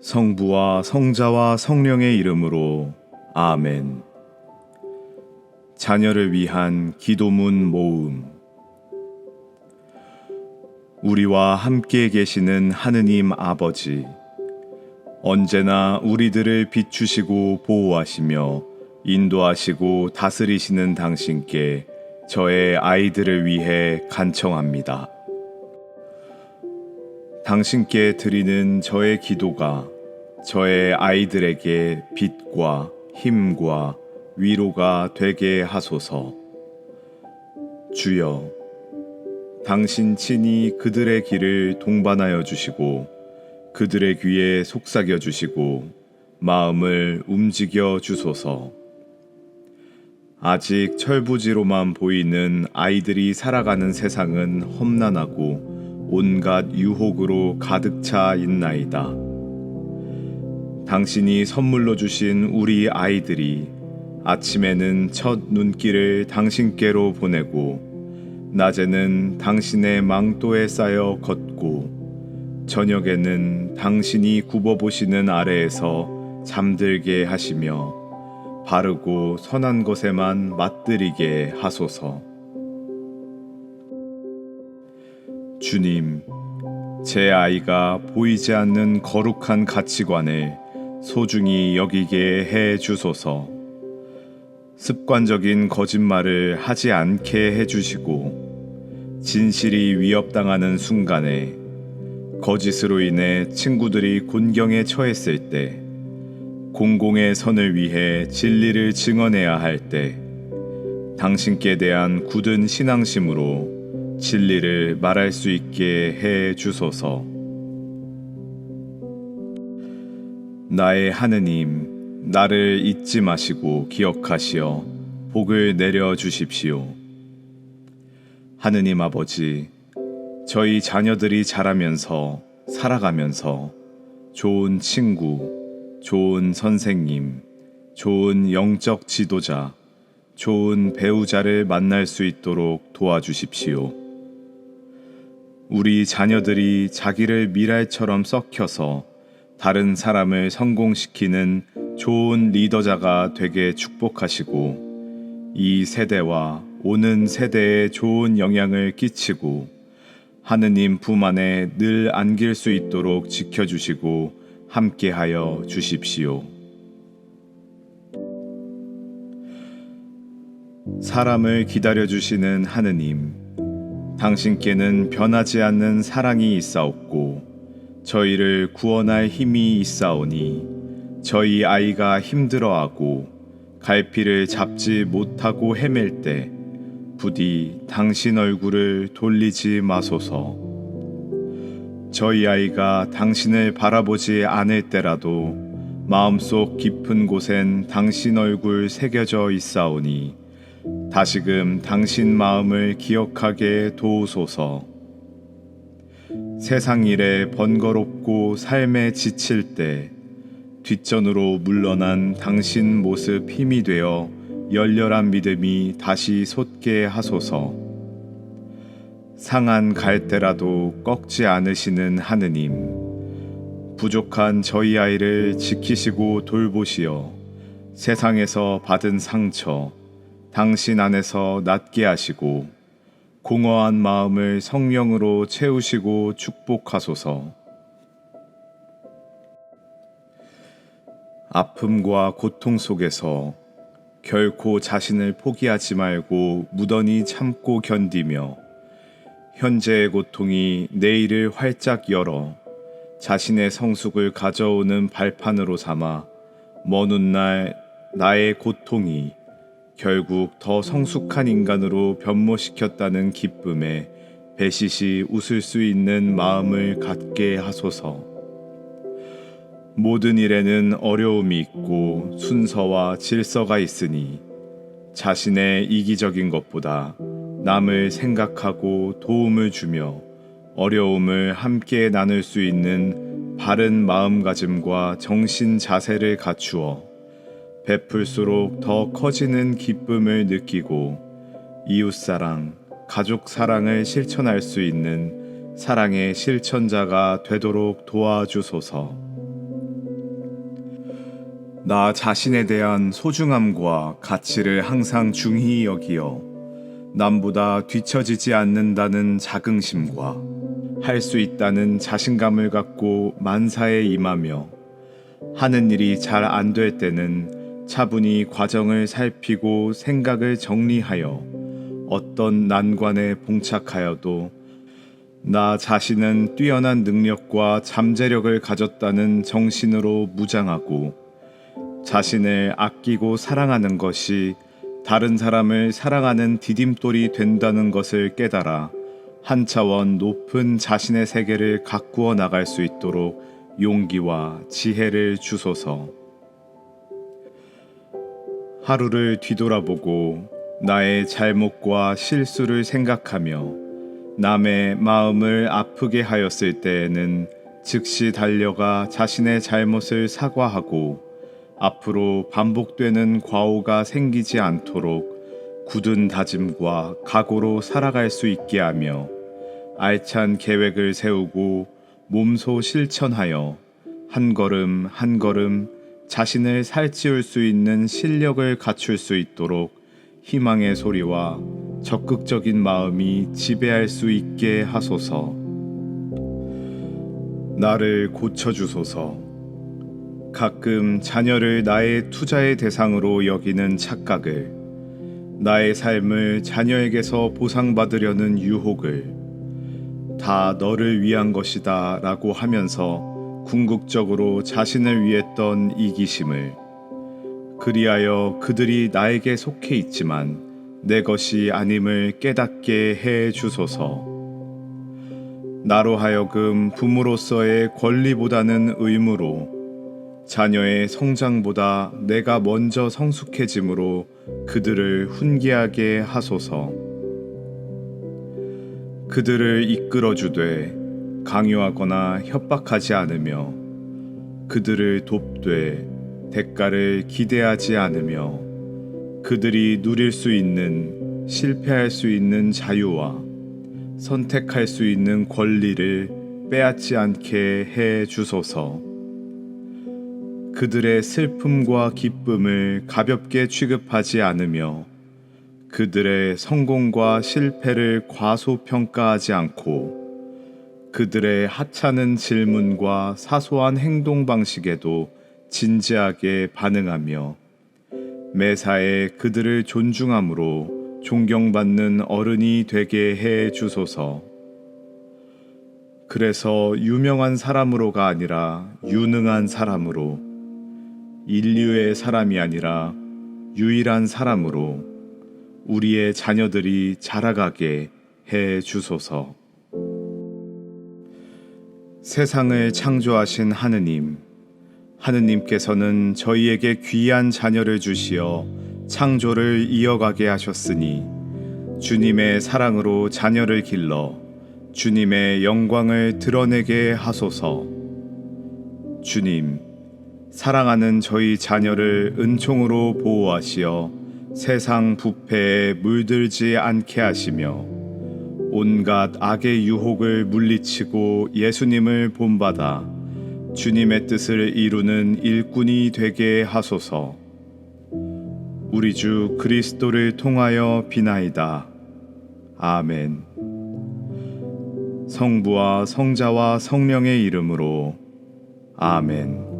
성부와 성자와 성령의 이름으로 아멘. 자녀를 위한 기도문 모음. 우리와 함께 계시는 하느님 아버지, 언제나 우리들을 비추시고 보호하시며 인도하시고 다스리시는 당신께 저의 아이들을 위해 간청합니다. 당신께 드리는 저의 기도가 저의 아이들에게 빛과 힘과 위로가 되게 하소서. 주여, 당신 친히 그들의 길을 동반하여 주시고 그들의 귀에 속삭여 주시고 마음을 움직여 주소서. 아직 철부지로만 보이는 아이들이 살아가는 세상은 험난하고 온갖 유혹으로 가득 차 있나이다. 당신이 선물로 주신 우리 아이들이 아침에는 첫 눈길을 당신께로 보내고 낮에는 당신의 망토에 쌓여 걷고 저녁에는 당신이 굽어보시는 아래에서 잠들게 하시며 바르고 선한 것에만 맛들이게 하소서. 주님, 제 아이가 보이지 않는 거룩한 가치관을 소중히 여기게 해 주소서. 습관적인 거짓말을 하지 않게 해 주시고, 진실이 위협당하는 순간에 거짓으로 인해 친구들이 곤경에 처했을 때, 공공의 선을 위해 진리를 증언해야 할 때, 당신께 대한 굳은 신앙심으로 진리를 말할 수 있게 해 주소서. 나의 하느님, 나를 잊지 마시고 기억하시어 복을 내려 주십시오. 하느님 아버지, 저희 자녀들이 자라면서 살아가면서 좋은 친구, 좋은 선생님, 좋은 영적 지도자, 좋은 배우자를 만날 수 있도록 도와주십시오. 우리 자녀들이 자기를 미랄처럼 썩혀서 다른 사람을 성공시키는 좋은 리더자가 되게 축복하시고 이 세대와 오는 세대에 좋은 영향을 끼치고 하느님 품 안에 늘 안길 수 있도록 지켜주시고 함께하여 주십시오. 사람을 기다려주시는 하느님, 당신께는 변하지 않는 사랑이 있사옵고 저희를 구원할 힘이 있사오니 저희 아이가 힘들어하고 갈피를 잡지 못하고 헤맬 때 부디 당신 얼굴을 돌리지 마소서. 저희 아이가 당신을 바라보지 않을 때라도 마음속 깊은 곳엔 당신 얼굴 새겨져 있사오니 다시금 당신 마음을 기억하게 도우소서. 세상 일에 번거롭고 삶에 지칠 때 뒷전으로 물러난 당신 모습 힘이 되어 열렬한 믿음이 다시 솟게 하소서. 상한 갈대라도 꺾지 않으시는 하느님, 부족한 저희 아이를 지키시고 돌보시어 세상에서 받은 상처, 당신 안에서 낫게 하시고 공허한 마음을 성령으로 채우시고 축복하소서. 아픔과 고통 속에서 결코 자신을 포기하지 말고 무던히 참고 견디며 현재의 고통이 내일을 활짝 열어 자신의 성숙을 가져오는 발판으로 삼아 먼 훗날 나의 고통이 결국 더 성숙한 인간으로 변모시켰다는 기쁨에 배시시 웃을 수 있는 마음을 갖게 하소서. 모든 일에는 어려움이 있고 순서와 질서가 있으니 자신의 이기적인 것보다 남을 생각하고 도움을 주며 어려움을 함께 나눌 수 있는 바른 마음가짐과 정신 자세를 갖추어 베풀수록 더 커지는 기쁨을 느끼고 이웃사랑, 가족 사랑을 실천할 수 있는 사랑의 실천자가 되도록 도와주소서. 나 자신에 대한 소중함과 가치를 항상 중히 여기어 남보다 뒤처지지 않는다는 자긍심과 할 수 있다는 자신감을 갖고 만사에 임하며 하는 일이 잘 안 될 때는 차분히 과정을 살피고 생각을 정리하여 어떤 난관에 봉착하여도 나 자신은 뛰어난 능력과 잠재력을 가졌다는 정신으로 무장하고 자신을 아끼고 사랑하는 것이 다른 사람을 사랑하는 디딤돌이 된다는 것을 깨달아 한 차원 높은 자신의 세계를 가꾸어 나갈 수 있도록 용기와 지혜를 주소서. 하루를 뒤돌아보고 나의 잘못과 실수를 생각하며 남의 마음을 아프게 하였을 때에는 즉시 달려가 자신의 잘못을 사과하고 앞으로 반복되는 과오가 생기지 않도록 굳은 다짐과 각오로 살아갈 수 있게 하며 알찬 계획을 세우고 몸소 실천하여 한 걸음 한 걸음 자신을 살찌울 수 있는 실력을 갖출 수 있도록 희망의 소리와 적극적인 마음이 지배할 수 있게 하소서. 나를 고쳐주소서. 가끔 자녀를 나의 투자의 대상으로 여기는 착각을, 나의 삶을 자녀에게서 보상받으려는 유혹을, 다 너를 위한 것이다 라고 하면서 궁극적으로 자신을 위했던 이기심을, 그리하여 그들이 나에게 속해 있지만 내 것이 아님을 깨닫게 해 주소서. 나로 하여금 부모로서의 권리보다는 의무로 자녀의 성장보다 내가 먼저 성숙해짐으로 그들을 훈계하게 하소서. 그들을 이끌어 주되 강요하거나 협박하지 않으며 그들을 돕되 대가를 기대하지 않으며 그들이 누릴 수 있는 실패할 수 있는 자유와 선택할 수 있는 권리를 빼앗지 않게 해 주소서. 그들의 슬픔과 기쁨을 가볍게 취급하지 않으며 그들의 성공과 실패를 과소평가하지 않고 그들의 하찮은 질문과 사소한 행동 방식에도 진지하게 반응하며 매사에 그들을 존중함으로 존경받는 어른이 되게 해 주소서. 그래서 유명한 사람으로가 아니라 유능한 사람으로, 인류의 사람이 아니라 유일한 사람으로 우리의 자녀들이 자라가게 해 주소서. 세상을 창조하신 하느님, 하느님께서는 저희에게 귀한 자녀를 주시어 창조를 이어가게 하셨으니 주님의 사랑으로 자녀를 길러 주님의 영광을 드러내게 하소서. 주님, 사랑하는 저희 자녀를 은총으로 보호하시어 세상 부패에 물들지 않게 하시며 온갖 악의 유혹을 물리치고 예수님을 본받아 주님의 뜻을 이루는 일꾼이 되게 하소서. 우리 주 그리스도를 통하여 비나이다. 아멘. 성부와 성자와 성령의 이름으로 아멘.